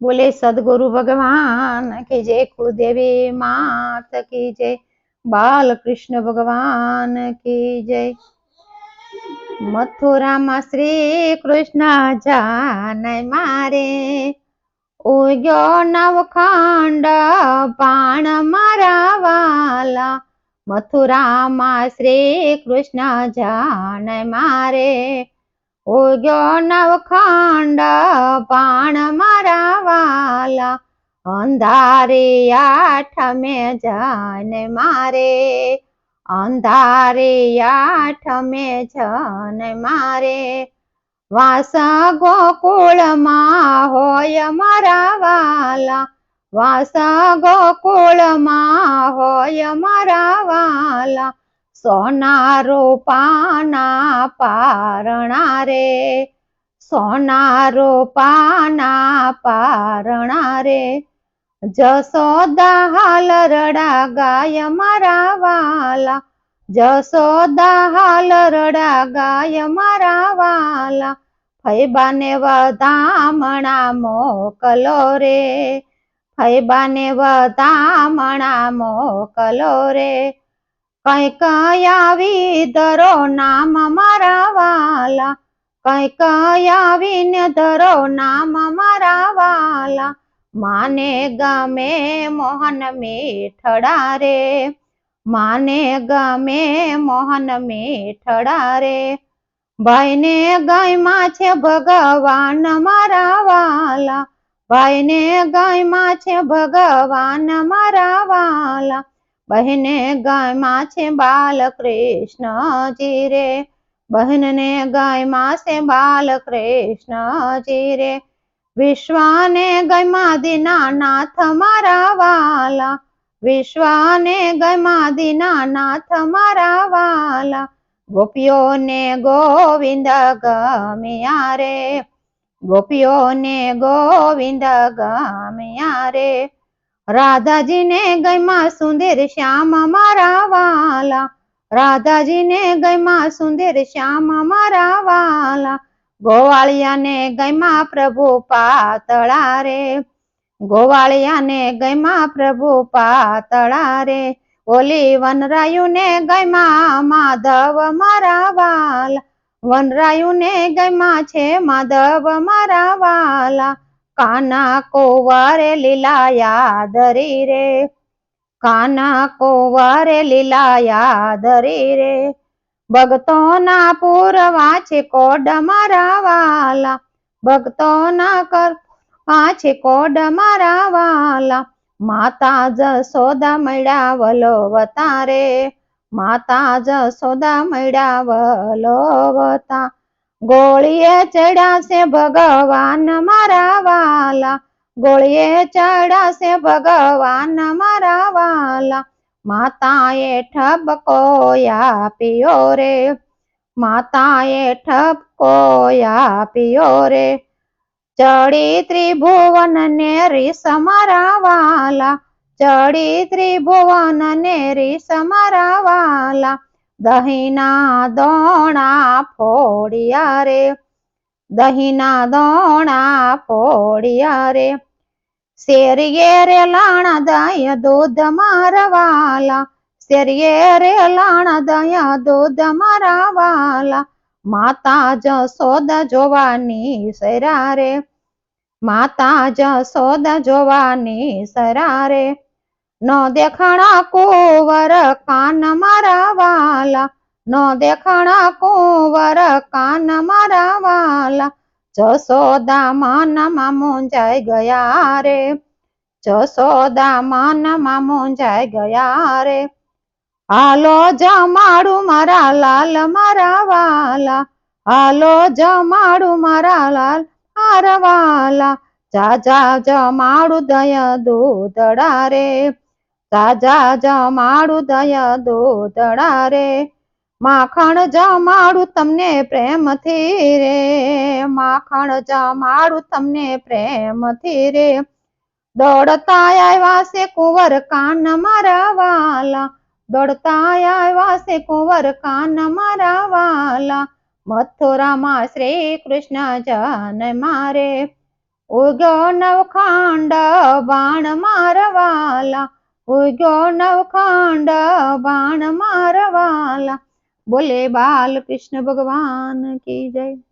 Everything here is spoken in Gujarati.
બોલે, સદગુરુ ભગવાન કી જય કુળદેવી માત કી જય બાલકૃષ્ણ ભગવાન કી જય. મથુરામાં શ્રી કૃષ્ણ જાનય મારે, ઉગ્યો નવખંડ પાણ મારા વાલા. મથુરામાં શ્રી કૃષ્ણ જાનય મારે ઉગ્યો નવખંડ પાણ મારા વાલા, અંધારે આઠમે જન મારે, અંધારે આઠમે જન મારે. વાસ ગોકુળમાં હોય મારા વાલા, વાસ ગોકુળમાં હોય મારા વાલા સોના પાના પારણા રે, સોનારો પાના પારણા રે. જસોદા હાલ રડા ગાય મારા વાલા જસોદા હાલ રડા ગાય મારા વાલા. ફૈબાને વધામણા મોકલો રે, ફૈબાને વધામણા મોકલો રે. કંઈક આવી ધરો નામ મારા વાલા. કઈ આવીને ધરો નામ મારા વાલા. માને ગમે મોહન મેઠડા રે. માને ગમે મોહન મેઠડા રે. ભાઈને ગાયમાં છે ભગવાન મારા વાલા. ભાઈને ગાયમાં છે ભગવાન મારા વાલા. બહેને ગાયમાં છે બાલકૃષ્ણજી રે. બહેનને ગાયમાં છે બાલકૃષ્ણજી રે. વિશ્વાને ગયમાં દીના નાથ મારા વાલા. વિશ્વાને ગયમાં દીના નાથ મારા વાલા. ગોપીઓને ગોવિંદ ગમ્યા રે. ગોપીઓને ગોવિંદ ગમ્યા રે. રાધાજીને ગઈમાં સુંદર શ્યામ મારા વાલા. રાધાજીને ગઈમાં સુંદર શ્યામ મારા વાલા. ગોવાળિયાને ગયમાં પ્રભુ પાતળા રે. ગોવાળિયાને ગયમાં પ્રભુ પાતળા રે. ઓલી વનરાયુને ગયમાં માધવ મારા વાલા. વનરાયુને ગઈમાં છે માધવ મારા વાલા. કાના કોવારે લીલાયા યાદરી રે કાના કોવારે લીલાયા યાદરી રે ભક્તોના પૂરવા છે કોડ મારા વાલા ભક્તોના કર પાછે કોડ મારા વાલા માતા જસોદા મળ્યા વલો વતારે. માતા જસોદા મળ્યા વલો વતા. ગોળીએ ચડાશે ભગવાન મારા વાલા, ગોળીએ ચડાશે ભગવાન મારા વાલા. માતાએ ઠપકો આપ્યો રે, માતાએ ઠપકો આપ્યો રે. ચડી ત્રિભુવન ને રીસ મારા વાલા, ચડી ત્રિભુવન ને રીસ મારા વાલા. દહીંના દોણા ફોડિયા રે દહીંના દોણા ફોડિયા રે. શેરીએ રે લાણા દય દૂધ મારવાલા. શેરીએ રે લાણા દય દૂધ મારવાલા. માતા જસોદ જોવાની સરા રે. માતા જસોદ જોવાની સરા ન દેખાણા કુંવર કાન મારા વાલા ન દેખાણા કુંવર કાન મારા વાલા. જસોદા માનમાં મુંજાઈ ગયા રે. જસોદા માનમાં મુંજાઈ ગયા રે. હાલો જમાડું મારા લાલ, મારા વાલા. હાલો જમાડું મારા લાલ, મારા વાલા. જા જા, જમાડું દય દૂધડા રે. તાજા જમાડું દય દૂધડા રે. માખણ જમાડું તમને પ્રેમથી રે, માખણ જમાડું તમને પ્રેમથી રે. દોડતા આવ્યા છે કુંવર કાન મારા વાલા દોડતા આવ્યા છે કુંવર કાન મારા વાલા મથુરામાં શ્રી કૃષ્ણ જન મારે, ઉગ્યો નવખાંડ બાણ મારવાલા, ઉગ્યો નવખાંડ બાણ મારવાલા. બોલે બાલ કૃષ્ણ ભગવાન કી જય.